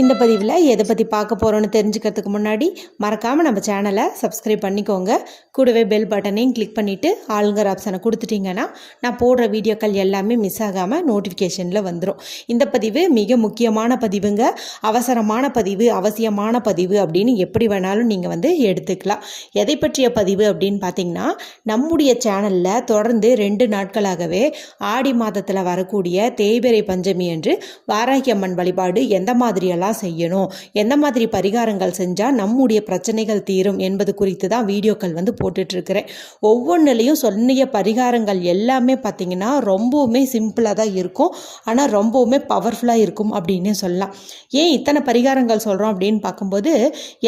இந்த பதிவில் எதை பற்றி பார்க்க போகிறோன்னு தெரிஞ்சுக்கிறதுக்கு முன்னாடி மறக்காமல் நம்ம சேனலை சப்ஸ்கிரைப் பண்ணிக்கோங்க. கூடவே பெல் பட்டனையும் கிளிக் பண்ணிவிட்டு ஆளுங்கர் ஆப்ஷனை கொடுத்துட்டிங்கன்னா நான் போடுற வீடியோக்கள் எல்லாமே மிஸ் ஆகாமல் நோட்டிஃபிகேஷனில் வந்துடும் இந்த பதிவு மிக முக்கியமான பதிவுங்க. அவசரமான பதிவு அவசியமான பதிவு அப்படின்னு எப்படி வேணாலும் நீங்கள் வந்து எடுத்துக்கலாம். எதை பற்றிய பதிவு அப்படின்னு பார்த்தீங்கன்னா நம்முடைய சேனலில் தொடர்ந்து ரெண்டு நாட்களாகவே ஆடி மாதத்தில் வரக்கூடிய தேய்பிரை பஞ்சமி என்று வாராகி அம்மன் வழிபாடு எந்த மாதிரியெல்லாம் செய்யணும். எந்த மாதிரி பரிகாரங்கள் செஞ்சால் நம்முடைய பிரச்சனைகள் தீரும் என்பது குறித்து தான் வீடியோக்கள் வந்து போட்டுட்ருக்கிறேன். ஒவ்வொன்றுலேயும் சொன்னிய பரிகாரங்கள் எல்லாமே பார்த்திங்கன்னா ரொம்பவுமே சிம்பிளாக தான் இருக்கும். ஆனால் ரொம்பவுமே பவர்ஃபுல்லாக இருக்கும் அப்படின்னு சொல்லலாம். ஏன் இத்தனை பரிகாரங்கள் சொல்கிறோம் அப்படின்னு பார்க்கும்போது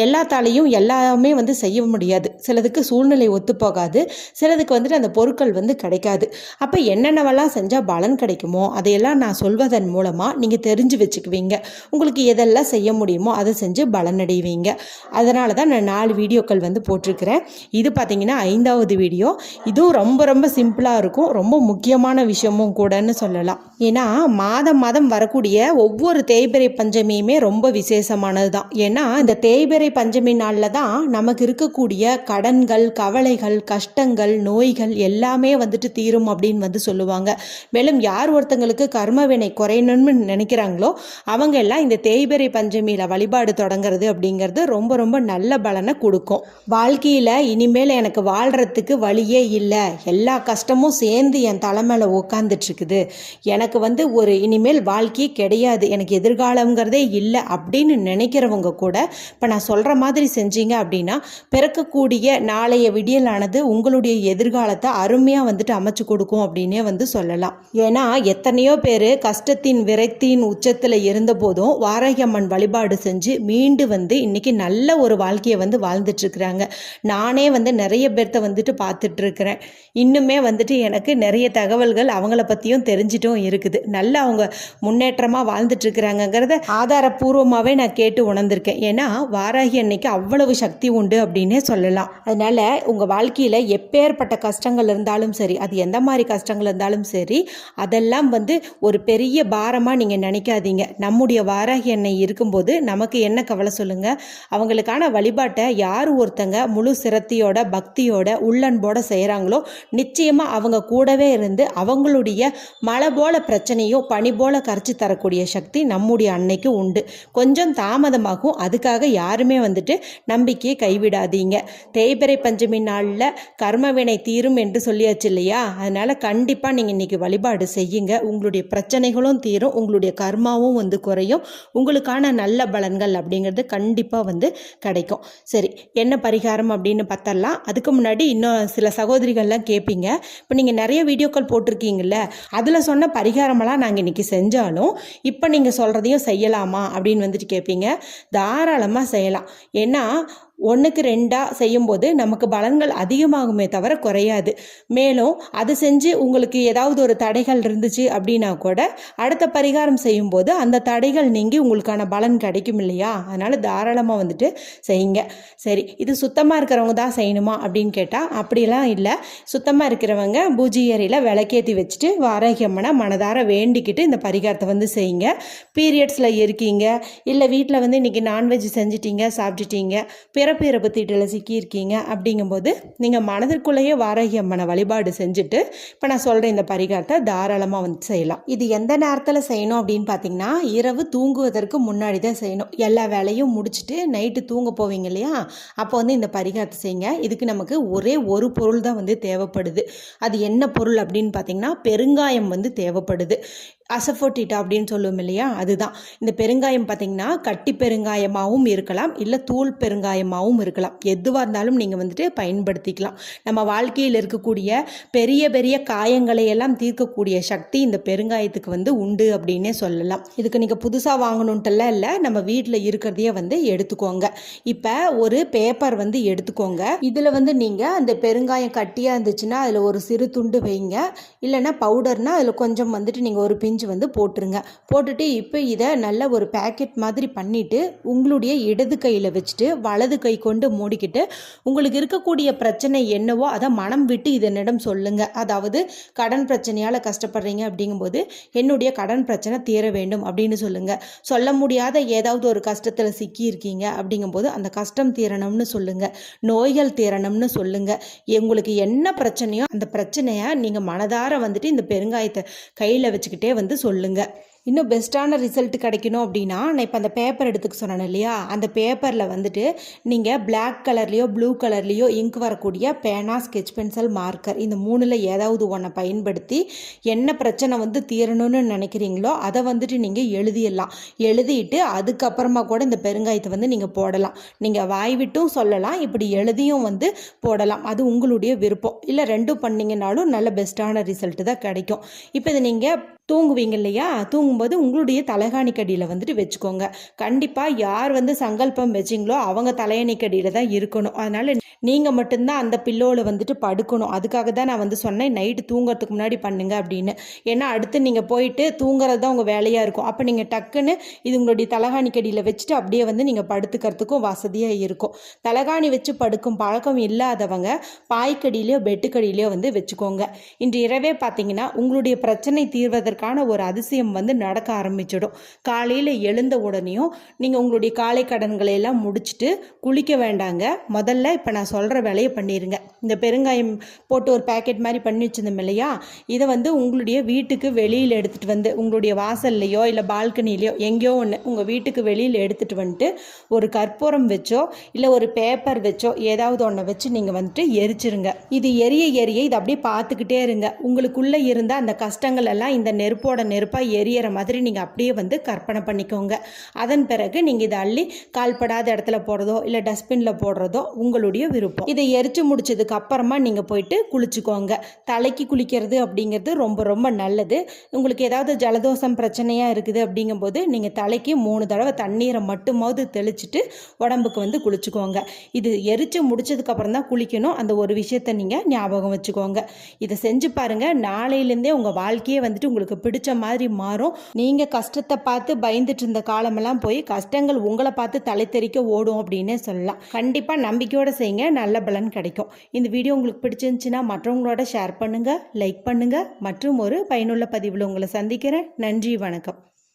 எல்லாத்தாலையும் எல்லாமே வந்து செய்ய முடியாது. சிலதுக்கு சூழ்நிலை ஒத்துப்போகாது சிலதுக்கு வந்துட்டு அந்த பொருட்கள் வந்து கிடைக்காது. அப்போ என்னென்னவெல்லாம் செஞ்சால் பலன் கிடைக்குமோ அதையெல்லாம் நான் சொல்வதன் மூலமாக நீங்கள் தெரிஞ்சு வச்சுக்குவீங்க. உங்களுக்கு எதெல்லாம் செய்ய முடியுமோ அதை செஞ்சு பலனடைவீங்க. அதனால தான் நான் நாலு வீடியோக்கள் வந்து போட்டிருக்கிறேன். இது பார்த்தீங்கன்னா ஐந்தாவது வீடியோ. இதுவும் ரொம்ப ரொம்ப சிம்பிளாக இருக்கும். ரொம்ப முக்கியமான விஷயமும் கூடன்னு சொல்லலாம். ஏன்னா மாதம் மாதம் வரக்கூடிய ஒவ்வொரு தேய்பிறை பஞ்சமியுமே ரொம்ப விசேஷமானது தான் ஏன்னா இந்த தேய்பிரை பஞ்சமி நாளில் தான் நமக்கு இருக்கக்கூடிய கடன்கள் கவலைகள் கஷ்டங்கள் நோய்கள் எல்லாமே வந்துட்டு தீரும் அப்படின்னு வந்து சொல்லுவாங்க. மேலும் யார் ஒருத்தங்களுக்கு கர்மவினை குறையணும்னு நினைக்கிறாங்களோ அவங்க எல்லாம் இந்த தேய்பிறை பஞ்சமியில் வழிபாடு தொடங்குறது அப்படிங்கிறது ரொம்ப ரொம்ப நல்ல பலனை கொடுக்கும். வாழ்க்கையில் இனிமேல் எனக்கு வாழ்கிறதுக்கு வழியே இல்லை. எல்லா கஷ்டமும் சேர்ந்து என் தலைமையில் உட்காந்துட்ருக்குது எனக்கு வந்து ஒரு இனிமேல் வாழ்க்கையே கிடையாது. எனக்கு எதிர்காலங்கிறதே இல்லை அப்படின்னு நினைக்கிறவங்க கூட இப்போ நான் சொல்கிற மாதிரி செஞ்சீங்க அப்படின்னா பிறக்கக்கூடிய நாளைய விடியலானது உங்களுடைய எதிர்காலத்தை அருமையாக வந்துட்டு அமைச்சு கொடுக்கும் அப்படின்னே வந்து சொல்லலாம். ஏன்னா எத்தனையோ பேர் கஷ்டத்தின் விரக்தியின் உச்சத்தில் இருந்தபோதும் வாராகி அம்மன் வழிபாடு செஞ்சு மீண்டு வந்து இன்னைக்கு நல்ல ஒரு வாழ்க்கையை வந்து வாழ்ந்துட்டு இருக்கிறாங்க நானே வந்து நிறைய பேர்த்த வந்துட்டு பார்த்துட்டு இருக்கிறேன் இன்னுமே வந்துட்டு எனக்கு நிறைய தகவல்கள் அவங்கள பற்றியும் தெரிஞ்சிட்டும் இருக்குது. நல்ல அவங்க முன்னேற்றமாக வாழ்ந்துட்டு இருக்கிறாங்கங்கிறத ஆதாரப்பூர்வமாகவே நான் கேட்டு உணர்ந்திருக்கேன். ஏன்னா வாராகி அன்னைக்கு அவ்வளவு சக்தி உண்டு அப்படின்னே சொல்லலாம். அதனால உங்கள் வாழ்க்கையில் எப்பேற்பட்ட கஷ்டங்கள் இருந்தாலும் சரி அது எந்த மாதிரி கஷ்டங்கள் இருந்தாலும் சரி அதெல்லாம் வந்து ஒரு பெரிய பாரமாக நீங்கள் நினைக்காதீங்க. நம்முடைய வாராகி எண்ணெய் இருக்கும்போது நமக்கு என்ன கவலை சொல்லுங்க? அவங்களுக்கான வழிபாட்டை யார் ஒருத்தங்க முழு சிரத்தையோட பக்தியோட உள்ளன்போட செய்கிறாங்களோ நிச்சயமாக அவங்க கூடவே இருந்து அவங்களுடைய மழை போல பிரச்சனையும் பனி போல கரைச்சி தரக்கூடிய சக்தி நம்முடைய அன்னைக்கு உண்டு. கொஞ்சம் தாமதமாகும். அதுக்காக யாருமே வந்துட்டு நம்பிக்கையை கைவிடாதீங்க. தேய்பிரை பஞ்சமி நாளில் கர்மவினை தீரும் என்று சொல்லியாச்சு இல்லையா? அதனால் கண்டிப்பாக நீங்கள் இன்றைக்கி வழிபாடு செய்யுங்க. உங்களுடைய பிரச்சனைகளும் தீரும். உங்களுடைய கர்மாவும் வந்து குறையும். உங்களுக்கு உங்களுக்கான நல்ல பலன்கள் அப்படிங்கிறது கண்டிப்பாக வந்து கிடைக்கும். சரி என்ன பரிகாரம் அப்படின்னு பார்த்தரலாம் அதுக்கு முன்னாடி இன்னும் சில சகோதரிகள்லாம் கேட்பீங்க இப்போ நீங்கள் நிறைய வீடியோக்கள் போட்டிருக்கீங்கல்ல அதில் சொன்ன பரிகாரமெல்லாம் நாங்கள் இன்றைக்கி செஞ்சாலும் இப்போ நீங்கள் சொல்கிறதையும் செய்யலாமா அப்படின்னு வந்துட்டு கேட்பீங்க தாராளமாக செய்யலாம். ஏன்னா ஒன்றுக்கு ரெண்டாக செய்யும்போது நமக்கு பலன்கள் அதிகமாகுமே தவிர குறையாது. மேலும் அது செஞ்சு உங்களுக்கு ஏதாவது ஒரு தடைகள் இருந்துச்சு அப்படின்னா கூட அடுத்த பரிகாரம் செய்யும்போது அந்த தடைகள் நீங்கி உங்களுக்கான பலன் கிடைக்கும் இல்லையா? அதனால் தாராளமாக வந்துட்டு செய்யுங்க. சரி இது சுத்தமாக இருக்கிறவங்க தான் செய்யணுமா அப்படின்னு கேட்டால் அப்படிலாம் இல்லை. சுத்தமாக இருக்கிறவங்க பூஜை அறையில் விளக்கேற்றி வச்சுட்டு வாரகியம்மனை மனதார வேண்டிக்கிட்டு இந்த பரிகாரத்தை வந்து செய்யுங்க. பீரியட்ஸில் இருக்கீங்க. இல்லை வீட்டில் வந்து இன்றைக்கி நான்வெஜ் செஞ்சிட்டீங்க சாப்பிட்டுட்டீங்க. பிற பேரை பற்றிட்டில் சிக்கியிருக்கீங்க அப்படிங்கும்போது நீங்கள் மனதிற்குள்ளேயே வாராகி அம்மனை வழிபாடு செஞ்சுட்டு இப்போ நான் சொல்கிற இந்த பரிகாரத்தை தாராளமாக வந்து செய்யலாம். இது எந்த நேரத்தில் செய்யணும் அப்படின்னு பார்த்தீங்கன்னா இரவு தூங்குவதற்கு முன்னாடி தான் செய்யணும். எல்லா வேலையும் முடிச்சுட்டு நைட்டு தூங்க போவீங்க இல்லையா? அப்போ வந்து இந்த பரிகாரத்தை செய்யுங்க. இதுக்கு நமக்கு ஒரே ஒரு பொருள் தான் வந்து தேவைப்படுது. அது என்ன பொருள் அப்படின்னு பார்த்தீங்கன்னா பெருங்காயம் வந்து தேவைப்படுது. அசஃபோட்டிட்டா அப்படின்னு சொல்லுவோம் இல்லையா? அதுதான். இந்த பெருங்காயம் பார்த்தீங்கன்னா கட்டி பெருங்காயமாகவும் இருக்கலாம் இல்லை தூள் பெருங்காயமாகவும் இருக்கலாம். எதுவாக இருந்தாலும் நீங்கள் வந்துட்டு பயன்படுத்திக்கலாம். நம்ம வாழ்க்கையில் இருக்கக்கூடிய பெரிய பெரிய காயங்களை எல்லாம் தீர்க்கக்கூடிய சக்தி இந்த பெருங்காயத்துக்கு வந்து உண்டு அப்படின்னே சொல்லலாம். இதுக்கு நீங்கள் புதுசாக வாங்கணுன்ட்டுலாம் இல்லை நம்ம வீட்டில் இருக்கிறதையே வந்து எடுத்துக்கோங்க. இப்போ ஒரு பேப்பர் வந்து எடுத்துக்கோங்க. இதில் வந்து நீங்கள் அந்த பெருங்காயம் கட்டியாக இருந்துச்சுன்னா அதில் ஒரு சிறு துண்டு வைங்க. இல்லைன்னா பவுடர்னால் அதில் கொஞ்சம் வந்துட்டு நீங்கள் ஒரு பிஞ்சு இன்ச் வந்து போட்டுருங்க. போட்டுட்டு இப்போ இதை நல்ல ஒரு பேக்கெட் மாதிரி பண்ணிவிட்டு உங்களுடைய இடது கையில் வச்சுட்டு வலது கை கொண்டு மூடிக்கிட்டு உங்களுக்கு இருக்கக்கூடிய பிரச்சனை என்னவோ அதை மனம் விட்டு இதனிடம் சொல்லுங்கள் அதாவது கடன் பிரச்சனையால் கஷ்டப்படுறீங்க அப்படிங்கும்போது என்னுடைய கடன் பிரச்சனை தீர வேண்டும் அப்படின்னு சொல்லுங்கள் சொல்ல முடியாத ஏதாவது ஒரு கஷ்டத்தில் சிக்கியிருக்கீங்க அப்படிங்கும்போது அந்த கஷ்டம் தீரணும்னு சொல்லுங்கள் நோய்கள் தீரணும்னு சொல்லுங்கள் உங்களுக்கு என்ன பிரச்சனையோ அந்த பிரச்சனையை நீங்கள் மனதார வந்துட்டு இந்த பெருங்காயத்தை கையில் வச்சுக்கிட்டே வந்து சொல்லுங்கள் இன்னும் பெஸ்ட்டான ரிசல்ட் கிடைக்கணும் அப்படின்னா நான் இப்போ அந்த பேப்பர் எடுத்துக்க சொன்னேன் இல்லையா? அந்த பேப்பரில் வந்துட்டு நீங்கள் பிளாக் கலர்லேயோ ப்ளூ கலர்லேயோ இங்க் வரக்கூடிய பேனா ஸ்கெட்ச் பென்சில் மார்க்கர் இந்த மூணில் ஏதாவது ஒன்றை பயன்படுத்தி என்ன பிரச்சனை வந்து தீரணும்னு நினைக்கிறீங்களோ அதை வந்துட்டு நீங்கள் எழுதிடலாம் எழுதிட்டு அதுக்கப்புறமா கூட இந்த பெருங்காயத்தை வந்து நீங்கள் போடலாம். நீங்கள் வாய் விட்டும் சொல்லலாம் இப்படி எழுதியும் வந்து போடலாம். அது உங்களுடைய விருப்பம். இல்லை ரெண்டும் பண்ணிங்கனாலும் நல்ல பெஸ்ட்டான ரிசல்ட்டு தான் கிடைக்கும். இப்போ இதை நீங்கள் தூங்குவீங்க இல்லையா தூங்கும்போது உங்களுடைய தலைகாணிக்கடியில் வந்துட்டு வச்சுக்கோங்க. கண்டிப்பாக யார் வந்து சங்கல்பம் வச்சிங்களோ அவங்க தலையணிக்கடியில் தான் இருக்கணும். அதனால் நீங்கள் மட்டும்தான் அந்த பில்லோவில் வந்துட்டு படுக்கணும். அதுக்காக தான் நான் வந்து சொன்னேன் நைட்டு தூங்குறதுக்கு முன்னாடி பண்ணுங்க அப்படின்னு. ஏன்னா அடுத்து நீங்கள் போயிட்டு தூங்குறது தான் உங்கள் வேலையாக இருக்கும். அப்போ நீங்கள் டக்குன்னு இது உங்களுடைய தலைகாணி கடியில் வச்சுட்டு அப்படியே வந்து நீங்கள் படுத்துக்கிறதுக்கும் வசதியாக இருக்கும். தலைகாணி வச்சு படுக்கும் பழக்கம் இல்லாதவங்க பாய்க்கடியிலையோ பெட்டுக்கடியிலையோ வந்து வச்சுக்கோங்க. இன்று இரவே பார்த்தீங்கன்னா உங்களுடைய பிரச்சனை அதற்கான ஒரு அதிசயம் வந்து நடக்க ஆரம்பிச்சிடும். காலையில் எழுந்த உடனேயும் நீங்கள் உங்களுடைய காலை கடன்களை எல்லாம் முடிச்சுட்டு குளிக்க வேண்டாங்க. முதல்ல இப்போ நான் சொல்கிற வேலையை பண்ணிடுங்க இந்த பெருங்காயம் போட்டு ஒரு பேக்கெட் மாதிரி பண்ணி வச்சிருந்தோம் இல்லையா? இதை வந்து உங்களுடைய வீட்டுக்கு வெளியில் எடுத்துகிட்டு வந்து உங்களுடைய வாசல்லையோ இல்லை பால்கனிலையோ எங்கேயோ ஒன்று உங்கள் வீட்டுக்கு வெளியில் எடுத்துகிட்டு வந்துட்டு ஒரு கற்பூரம் வச்சோ இல்லை ஒரு பேப்பர் வச்சோ ஏதாவது ஒன்றை வச்சு நீங்கள் வந்துட்டு எரிச்சிருங்க. இது எரிய எரிய இதை அப்படியே பார்த்துக்கிட்டே இருங்க. உங்களுக்குள்ளே இருந்த அந்த கஷ்டங்கள் எல்லாம் இந்த நெருப்போட நெருப்பாக எரியற மாதிரி நீங்கள் அப்படியே வந்து கற்பனை பண்ணிக்கோங்க. அதன் பிறகு நீங்கள் இதை அள்ளி கால்படாத இடத்துல போடுறதோ இல்லை டஸ்ட்பினில் போடுறதோ உங்களுடைய விருப்பம். இதை எரிச்சு முடிச்சதுக்கு அப்புறமா நீங்கள் போயிட்டு குளிச்சுக்கோங்க. தலைக்கு குளிக்கிறது அப்படிங்கிறது ரொம்ப ரொம்ப நல்லது. உங்களுக்கு ஏதாவது ஜலதோஷம் பிரச்சனையாக இருக்குது அப்படிங்கும்போது நீங்கள் தலைக்கு மூணு தடவை தண்ணீரை மட்டுமாவது தெளிச்சிட்டு உடம்புக்கு வந்து குளிச்சுக்கோங்க. இது எரிச்சு முடிச்சதுக்கப்புறம் தான் குளிக்கணும். அந்த ஒரு விஷயத்தை நீங்கள் ஞாபகம் வச்சுக்கோங்க. இதை செஞ்சு பாருங்கள் நாளையிலேருந்தே உங்கள் வாழ்க்கையே வந்துட்டு உங்களுக்கு உங்களுக்கு பிடிச்ச மாதிரி மாறும். நீங்கள் கஷ்டத்தை பார்த்து பயந்துட்டு இருந்த காலமெல்லாம் போய் கஷ்டங்கள் உங்களை பார்த்து தலை தெறிக்க ஓடும் அப்படின்னே சொல்லலாம். கண்டிப்பாக நம்பிக்கையோடு செய்யுங்க. நல்ல பலன் கிடைக்கும். இந்த வீடியோ உங்களுக்கு பிடிச்சிருந்துச்சுன்னா மற்றவங்களோட ஷேர் பண்ணுங்கள் லைக் பண்ணுங்கள் மற்றும் ஒரு பயனுள்ள பதிவில் உங்களை சந்திக்கிறேன். நன்றி வணக்கம்.